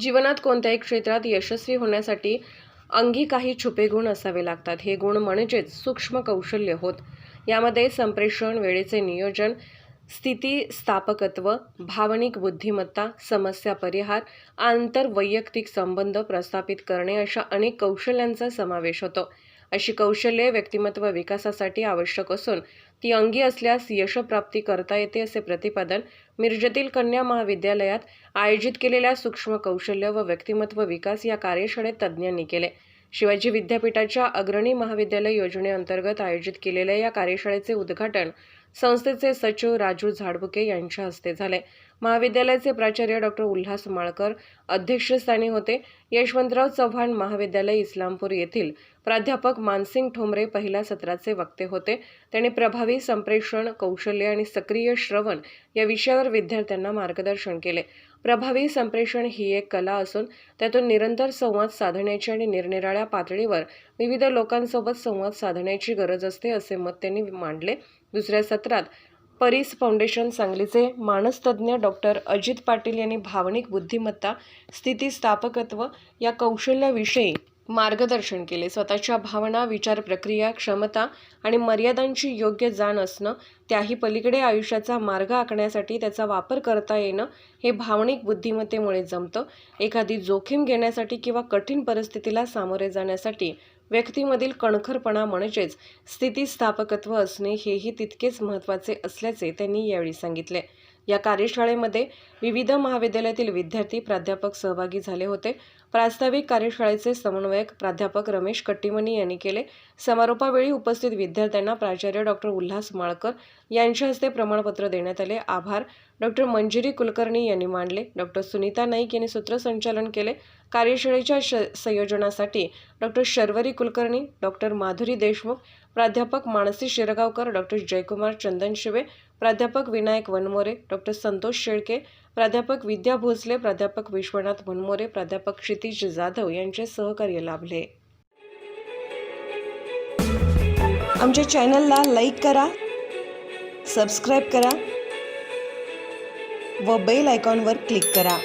जीवनात कोणत्याही क्षेत्रात यशस्वी होण्यासाठी अंगी काही छुपे गुण असावे लागतात. हे गुण म्हणजेच सूक्ष्म कौशल्य होत. यामध्ये संप्रेषण वेळेचे नियोजन स्थितीस्थापकत्व भावनिक बुद्धिमत्ता समस्या परिहार आंतरवैयक्तिक संबंध प्रस्थापित करणे अशा अनेक कौशल्यांचा समावेश होतो. अशी कौशल्ये व्यक्तिमत्व विकासासाठी आवश्यक असून ती अंगी असल्यास यशप्राप्ती करता येते असे प्रतिपादन मिरजेतील कन्या महाविद्यालयात आयोजित केलेल्या सूक्ष्म कौशल्य व व्यक्तिमत्व विकास या कार्यशाळेत तज्ज्ञांनी केले. शिवाजी विद्यापीठाच्या अग्रणी महाविद्यालय योजनेअंतर्गत आयोजित केलेल्या या कार्यशाळेचे उद्घाटन संस्थेचे सचिव राजू झाडबुके यांच्या हस्ते झाले. महाविद्यालयाचे प्राचार्य डॉक्टर उल्हास माळकर अध्यक्षस्थानी होते. यशवंतराव चव्हाण महाविद्यालय इस्लामपूर येथील प्राध्यापक मानसिंग ठोंबरे पहिल्या सत्राचे वक्ते होते. त्यांनी प्रभावी संप्रेषण कौशल्य आणि सक्रिय श्रवण या विषयावर विद्यार्थ्यांना मार्गदर्शन केले. प्रभावी संप्रेषण ही एक कला असून त्यातून निरंतर संवाद साधण्याची आणि निरनिराळ्या पातळीवर विविध लोकांसोबत संवाद साधण्याची गरज असते असे मत त्यांनी मांडले. दुसऱ्या सत्रात परीस फाउंडेशन सांगलीचे मानसतज्ज्ञ डॉक्टर अजित पाटील यांनी भावनिक बुद्धिमत्ता स्थितीस्थापकत्व या कौशल्याविषयी मार्गदर्शन केले. स्वतःच्या भावना विचार प्रक्रिया क्षमता आणि मर्यादांची योग्य जाण असणं त्याही पलीकडे आयुष्याचा मार्ग आखण्यासाठी त्याचा वापर करता येणं हे भावनिक बुद्धिमत्तेमुळे जमतं. एखादी जोखीम घेण्यासाठी किंवा कठीण परिस्थितीला सामोरे जाण्यासाठी व्यक्तीमधील कणखरपणा म्हणजेच स्थितीस्थापकत्व असणे हेही तितकेच महत्त्वाचे असल्याचे त्यांनी यावेळी सांगितले. या कार्यशाळेमध्ये विविध महाविद्यालयातील विद्यार्थी प्राध्यापक सहभागी झाले होते. प्रास्ताविक कार्यशाळेचे समन्वयक प्राध्यापक रमेश कट्टीमनी यांनी केले. समारोपावेळी उपस्थित विद्यार्थ्यांना प्राचार्य डॉक्टर उल्हास माळकर यांच्या हस्ते प्रमाणपत्र देण्यात आले. आभार. डॉक्टर मंजिरी कुलकर्णी यांनी मांडले. डॉक्टर सुनीता नाईक यांनी सूत्रसंचालन केले. कार्यशाळेच्या श संयोजनासाठी डॉक्टर शर्वरी कुलकर्णी डॉक्टर माधुरी देशमुख प्राध्यापक मानसी शिरगावकर डॉक्टर जयकुमार चंदन शिवे प्राध्यापक विनायक वनमोरे डॉक्टर संतोष शेळके प्राध्यापक विद्या भोसले प्राध्यापक विश्वनाथ वनमोरे प्राध्यापक क्षितिज जाधव यांचे सहकार्य लाभले. आमच्या चॅनलला लाईक करा सबस्क्राईब करा व बेल आयकॉनवर क्लिक करा.